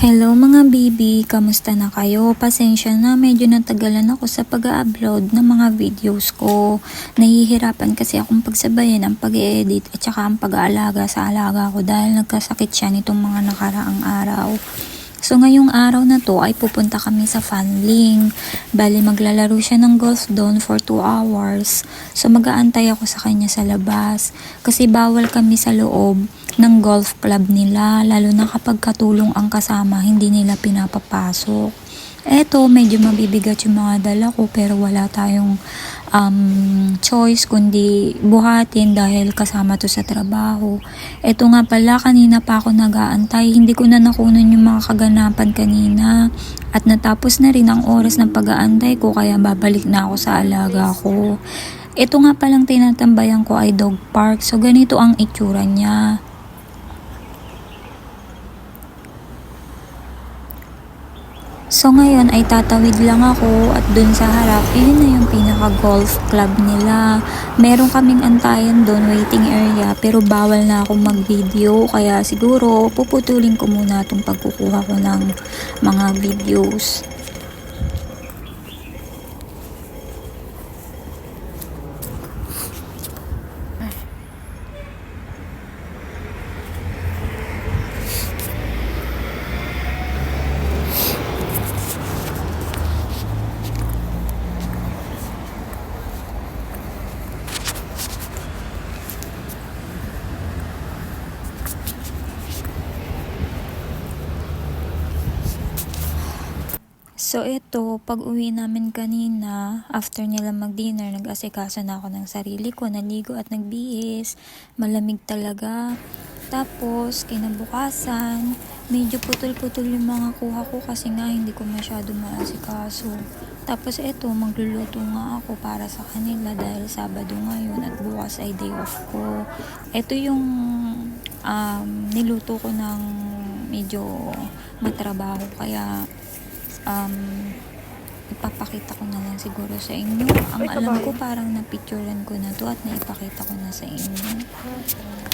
Hello mga baby, kamusta na kayo? Pasensya na, medyo natagalan ako sa pag-upload ng mga videos ko. Nahihirapan kasi akong pagsabayin ang pag-edit at saka ang pag-aalaga sa alaga ko dahil nagkasakit siya nitong mga nakaraang araw. So ngayong araw na to ay pupunta kami sa Fanling. Bali maglalaro siya ng golf doon for 2 hours. So mag-aantay ako sa kanya sa labas. Kasi bawal kami sa loob ng golf club nila. Lalo na kapag katulong ang kasama, hindi nila pinapapasok. Eto, medyo mabibigat yung mga dala ko pero wala tayong um, choice kundi buhatin dahil kasama to sa trabaho. Eto nga pala, kanina pa ako nag-aantay. Hindi ko na nakunan yung mga kaganapan kanina. At natapos na rin ang oras ng pag-aantay ko kaya babalik na ako sa alaga ko. Ito nga palang tinatambayan ko ay dog park. So ganito ang itsura niya. So ngayon ay tatawid lang ako at dun sa harap, yun na yung pinaka golf club nila. Meron kaming antayan dun, waiting area, pero bawal na akong mag-video. Kaya siguro puputulin ko muna itong pagkukuha ko ng mga videos. So ito, pag uwi namin kanina, after nila mag-dinner, nag-asikaso na ako ng sarili ko, naligo at nagbihis, malamig talaga. Tapos, kinabukasan, medyo putol-putol yung mga kuha ko kasi nga hindi ko masyado maasikaso. Tapos ito, magluluto nga ako para sa kanila dahil Sabado ngayon at bukas ay day off ko. Ito yung um, niluto ko ng medyo matrabaho kaya um, ipapakita ko na lang siguro sa inyo. Ang alam ko parang napicturean ko na to at naipakita ko na sa inyo.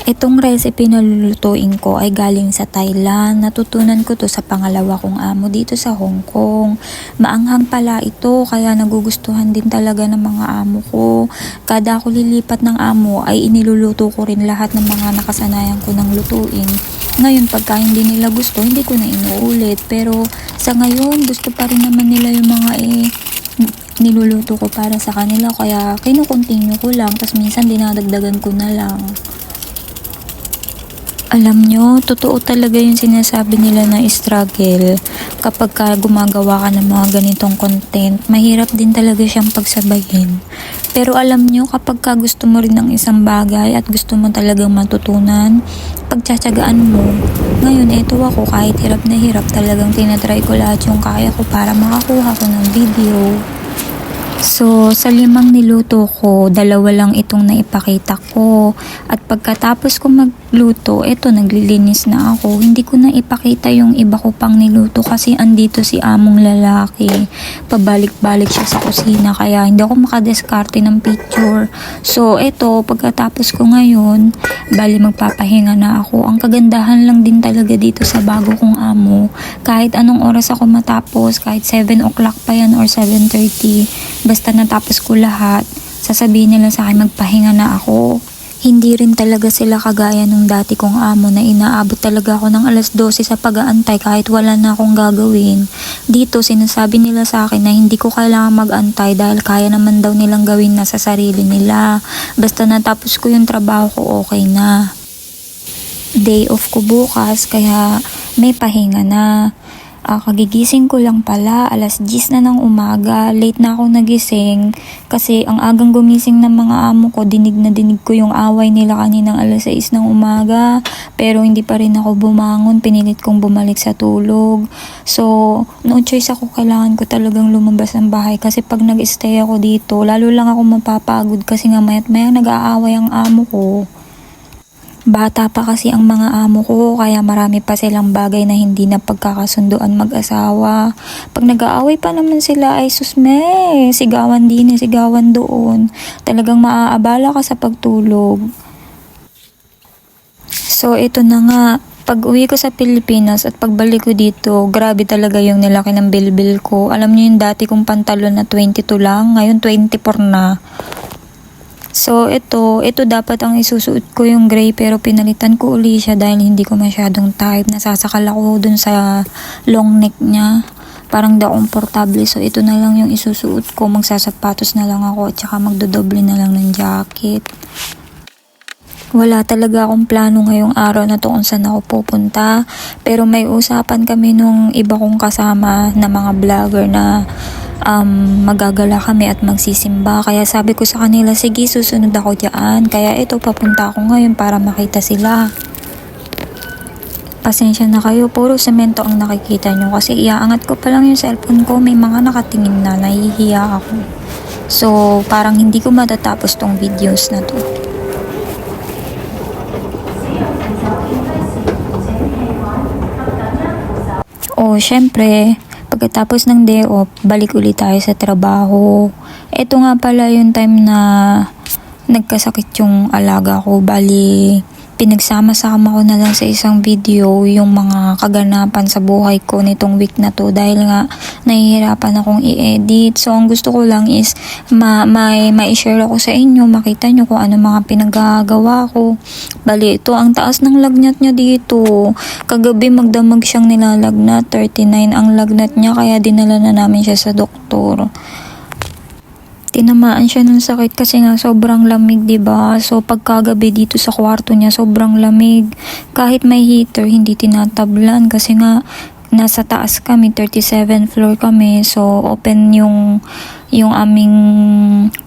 Itong recipe na lulutuin ko ay galing sa Thailand. Natutunan ko to sa pangalawa kong amo dito sa Hong Kong. Maanghang pala ito kaya nagugustuhan din talaga ng mga amo ko. Kada ako lilipat ng amo ay iniluluto ko rin lahat ng mga nakasanayan ko ng lutuin. Ngayon, pagka hindi nila gusto, hindi ko na inuulit. Pero sa ngayon, gusto pa rin naman nila yung mga eh, niluluto ko para sa kanila. Kaya kinukontinue ko lang. Tapos minsan dinadagdagan ko na lang. Alam nyo, totoo talaga yung sinasabi nila na struggle. Kapag ka gumagawa ka ng mga ganitong content, mahirap din talaga siyang pagsabayin. Pero alam nyo, kapag ka gusto mo rin ng isang bagay at gusto mo talagang matutunan, pagtsatsagaan mo. Ngayon, eto ako, kahit hirap na hirap, talagang tinatry ko lahat yung kaya ko para makakuha ko ng video. So, sa limang niluto ko, dalawa lang itong naipakita ko. At pagkatapos ko magluto, eto, naglilinis na ako. Hindi ko na ipakita yung iba ko pang niluto kasi andito si among lalaki. Pabalik-balik siya sa kusina kaya hindi ako makadiskarte ng picture. So, eto, pagkatapos ko ngayon, bali magpapahinga na ako. Ang kagandahan lang din talaga dito sa bago kong amo. Kahit anong oras ako matapos, kahit 7 o'clock pa yan or 7.30, basta natapos ko lahat, sasabihin nila sa akin magpahinga na ako. Hindi rin talaga sila kagaya nung dati kong amo na inaabot talaga ako ng alas 12 sa pag-aantay kahit wala na akong gagawin. Dito sinasabi nila sa akin na hindi ko kailangan mag-antay dahil kaya naman daw nilang gawin na sa sarili nila. Basta natapos ko yung trabaho ko okay na. Day off ko bukas kaya may pahinga na. Ah, kagigising ko lang pala, alas 10 na ng umaga, late na ako nagising. Kasi ang agang gumising ng mga amo ko, dinig na dinig ko yung away nila kaninang alas 6 ng umaga, pero hindi pa rin ako bumangon, pinilit kong bumalik sa tulog. So, no choice ako, kailangan ko talagang lumabas ng bahay. Kasi pag nag-stay ako dito, lalo lang ako mapapagod. Kasi nga mayat mayang nag-aaway ang amo ko. Bata pa kasi ang mga amo ko kaya marami pa silang bagay na hindi na pagkakasunduan mag-asawa. Pag nag-aaway pa naman sila ay susme, sigawan din, sigawan doon. Talagang maaabala ka sa pagtulog. So ito na nga, Pag uwi ko sa Pilipinas at pagbalik ko dito, grabe talaga yung nilaki ng bilbil ko. Alam niyo yung dati kong pantalon na 22 lang, ngayon 24 na. So, ito, ito dapat ang isusuot ko yung gray pero pinalitan ko uli siya dahil hindi ko masyadong type. Nasasakal ako dun sa long neck niya. Parang da komportable. So, ito na lang yung isusuot ko. Magsasapatos na lang ako at saka magdodoble na lang ng jacket. Wala talaga akong plano ngayong araw na to kung saan ako pupunta. Pero may usapan kami nung iba kong kasama na mga vlogger na um, magagala kami at magsisimba. Kaya sabi ko sa kanila, sige susunod ako dyan. Kaya ito papunta ako ngayon para makita sila. Pasensya na kayo, puro semento ang nakikita nyo kasi iaangat ko pa lang yung cellphone ko, may mga nakatingin na, nahihiya ako. So, parang hindi ko matatapos tong videos na to. O, syempre, pagkatapos ng day off, balik ulit tayo sa trabaho. Ito nga pala yung time na nagkasakit yung alaga ko. Bali, pinagsama-sama ko na lang sa isang video yung mga kaganapan sa buhay ko nitong week na to dahil nga nahihirapan akong i-edit. So, ang gusto ko lang is ma may ma-share ako sa inyo, makita nyo kung ano mga pinagagawa ko. Bali, ito ang taas ng lagnat niya dito. Kagabi magdamag siyang nilalagnat, 39 ang lagnat niya kaya dinala na namin siya sa doktor tinamaan siya ng sakit kasi nga sobrang lamig, 'di ba? So pagkagabi dito sa kwarto niya, sobrang lamig. Kahit may heater, hindi tinatablan kasi nga nasa taas kami, 37 floor kami. So open yung yung aming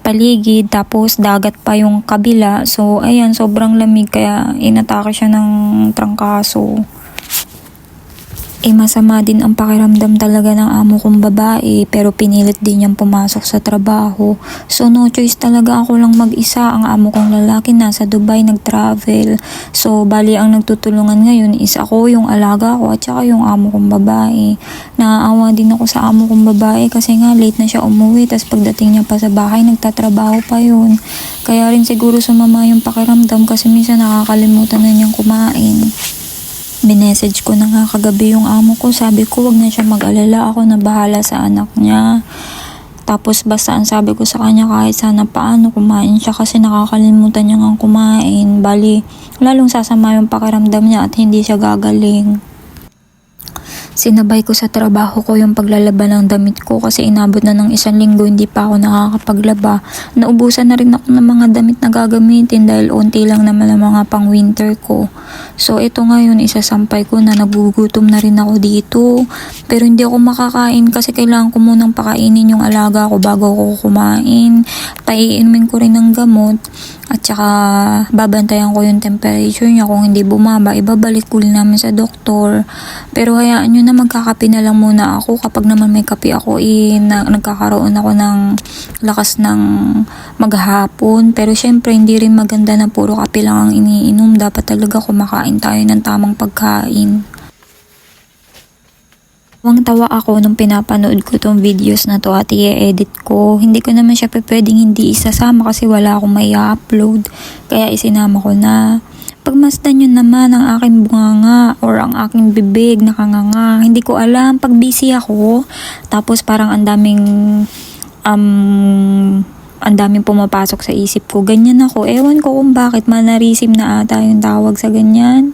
paligid tapos dagat pa yung kabila. So ayan, sobrang lamig kaya inatake siya ng trangkaso eh masama din ang pakiramdam talaga ng amo kong babae pero pinilit din niyang pumasok sa trabaho. So no choice talaga ako lang mag-isa. Ang amo kong lalaki nasa Dubai nag-travel. So bali ang nagtutulungan ngayon is ako yung alaga ko at saka yung amo kong babae. Naaawa din ako sa amo kong babae kasi nga late na siya umuwi tapos pagdating niya pa sa bahay nagtatrabaho pa yun. Kaya rin siguro sumama yung pakiramdam kasi minsan nakakalimutan na niyang kumain. Minessage ko na nga kagabi yung amo ko. Sabi ko, wag na siya mag-alala. Ako na bahala sa anak niya. Tapos basta ang sabi ko sa kanya kahit sana paano kumain siya kasi nakakalimutan niya nga kumain. Bali, lalong sasama yung pakiramdam niya at hindi siya gagaling. Sinabay ko sa trabaho ko yung paglalaba ng damit ko kasi inabot na ng isang linggo hindi pa ako nakakapaglaba. Naubusan na rin ako ng mga damit na gagamitin dahil unti lang naman ang mga pang winter ko. So ito ngayon isasampay ko na nagugutom na rin ako dito. Pero hindi ako makakain kasi kailangan ko munang pakainin yung alaga ko bago ako kumain. Paiinumin ko rin ng gamot at saka babantayan ko yung temperature niya kung hindi bumaba ibabalik ko namin sa doktor. Pero hayaan nyo na magkakape na lang muna ako. Kapag naman may kape ako, eh, na, nagkakaroon ako ng lakas ng maghapon. Pero syempre, hindi rin maganda na puro kape lang ang iniinom. Dapat talaga kumakain tayo ng tamang pagkain. Wang tawa ako nung pinapanood ko tong videos na to at i-edit ko. Hindi ko naman siya pwedeng hindi isasama kasi wala akong may upload Kaya isinama ko na. Pagmasdan nyo naman ang aking bunganga or ang aking bibig nakanganga. Hindi ko alam. Pag busy ako, tapos parang ang daming um, ang daming pumapasok sa isip ko. Ganyan ako. Ewan ko kung bakit manarisim na ata yung tawag sa ganyan.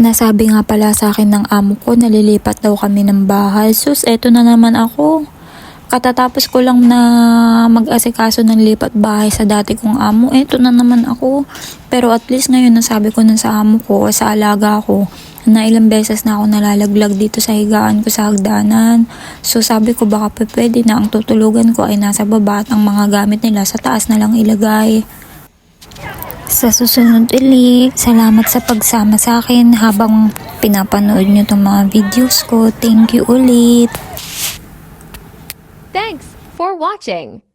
Nasabi nga pala sa akin ng amo ko, nalilipat daw kami ng bahay. Sus, eto na naman ako. Katatapos ko lang na mag-asikaso ng lipat bahay sa dati kong amo, eto na naman ako. Pero at least ngayon nasabi ko na sa amo ko, sa alaga ko, na ilang beses na ako nalalaglag dito sa higaan ko sa hagdanan. So sabi ko baka pwede na ang tutulugan ko ay nasa baba at ang mga gamit nila sa taas na lang ilagay. Sa susunod uli, salamat sa pagsama sa akin habang pinapanood nyo itong mga videos ko. Thank you ulit! Thanks for watching.